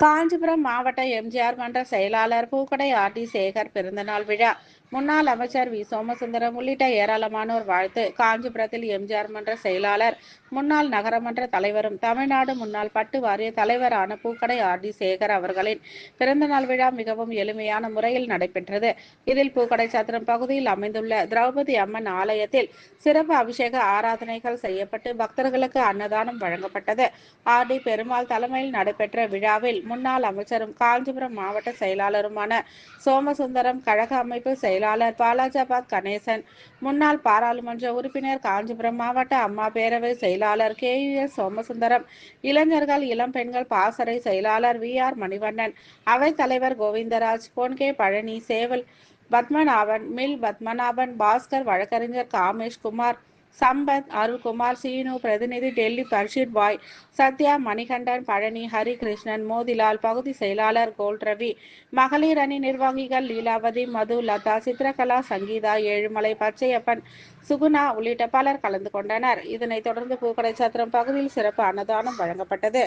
காஞ்சிபுரம் மாவட்ட எம்ஜிஆர் மன்ற செயலாளர் பூக்கடை ஆர்டி சேகர் பிறந்தநாள் விழா. முன்னாள் அமைச்சர் வி. சோமசுந்தரம் உள்ளிட்ட ஏராளமானோர் வாழ்த்து. காஞ்சிபுரத்தில் எம்ஜிஆர் மன்ற செயலாளர் முன்னாள் நகரமன்ற தலைவரும் தமிழ்நாடு முன்னாள் பட்டு வாரிய தலைவரான பூக்கடை ஆர். டி. சேகர் அவர்களின் பிறந்தநாள் விழா மிகவும் எளிமையான முறையில் நடைபெற்றது. இதில் பூக்கடை சத்திரம் பகுதியில் அமைந்துள்ள திரௌபதி அம்மன் ஆலயத்தில் சிறப்பு அபிஷேக ஆராதனைகள் செய்யப்பட்டு பக்தர்களுக்கு அன்னதானம் வழங்கப்பட்டது. ஆர். டி. பெருமாள் தலைமையில் நடைபெற்ற விழாவில் முன்னாள் அமைச்சரும் காஞ்சிபுரம் மாவட்ட செயலாளருமான சோமசுந்தரம் கழக அமைப்பு செயலாளர் பாலாஜாபாத் கணேசன். முன்னாள் பாராளுமன்ற உறுப்பினர் காஞ்சிபுரம் மாவட்ட அம்மா பேரவை செயலாளர் கே எஸ் சோமசுந்தரம் இளைஞர்கள் இளம் பெண்கள் பாசறை செயலாளர் வி ஆர் மணிவண்ணன் அவைத் தலைவர் கோவிந்தராஜ் பொன்கே பழனி சேவல் பத்மநாபன் மில் பத்மநாபன் பாஸ்கர் வழக்கறிஞர் காமேஷ் குமார் சம்பத் அருள்குமார் சீனு பிரதிநிதி டெல்லி பர்ஷித் பாய் சத்யா மணிகண்டன் பழனி ஹரிகிருஷ்ணன் மோதிலால் பகுதி செயலாளர் கோல்ட் ரவி மகளிர் அணி நிர்வாகிகள் லீலாவதி மது லதா சித்திரகலா சங்கீதா ஏழுமலை பச்சையப்பன் சுகுணா உள்ளிட்ட பலர் கலந்து கொண்டனர். இதனைத் தொடர்ந்து பூக்கடை சத்திரம் பகுதியில் சிறப்பு அன்னதானம் வழங்கப்பட்டது.